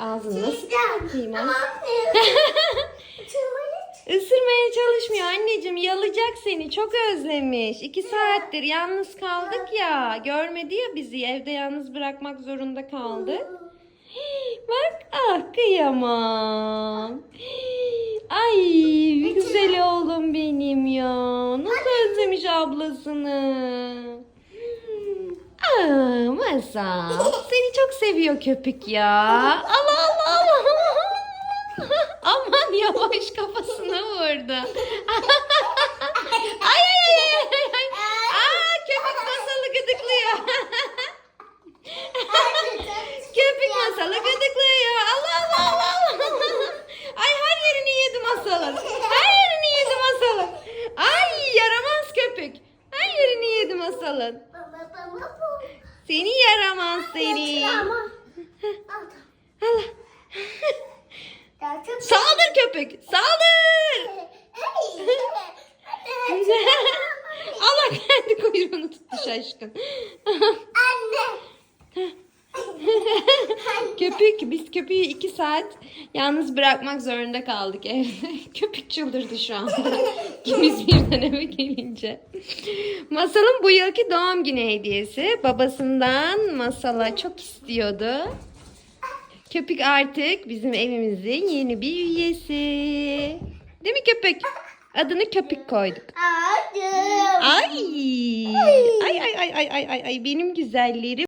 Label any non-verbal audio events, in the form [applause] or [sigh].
Ağzını nasıl. [laughs] Tuvalet. Isırmaya çalışmıyor anneciğim. Yalacak seni. Çok özlemiş. İki saattir yalnız kaldık ya. Görmedi ya bizi. Evde yalnız bırakmak zorunda kaldı. Bak ah kıyamam. Ay güzel oğlum benim ya. Nasıl özlemiş ablasını. Masal. [laughs] Seni çok seviyor köpük ya. Allah Allah Allah. Aman yavaş kafasına vurdu. [laughs] ay ay ay ay ay. ay. Aa köpük masalı gıdıklıyor. [laughs] köpük masalı gıdıklıyor. Allah Allah Allah. Allah. Ay her yerini yedi masalın. Her yerini yedi masalın. Ay yaramaz köpük. Her yerini yedi masalın. Seni yaramaz seni. Allah. [laughs] Saldır köpek. Saldır. [laughs] Allah kendi kuyruğunu tuttu şaşkın. Anne. Köpük, biz köpüğü iki saat yalnız bırakmak zorunda kaldık evde. [laughs] Köpük çıldırdı şu anda. [laughs] İkimiz birden eve gelince. Masal'ın bu yılki doğum günü hediyesi. Babasından Masal'a çok istiyordu. Köpük artık bizim evimizin yeni bir üyesi. Değil mi köpek? Adını köpük koyduk. Ay ay ay ay ay ay ay benim güzellerim.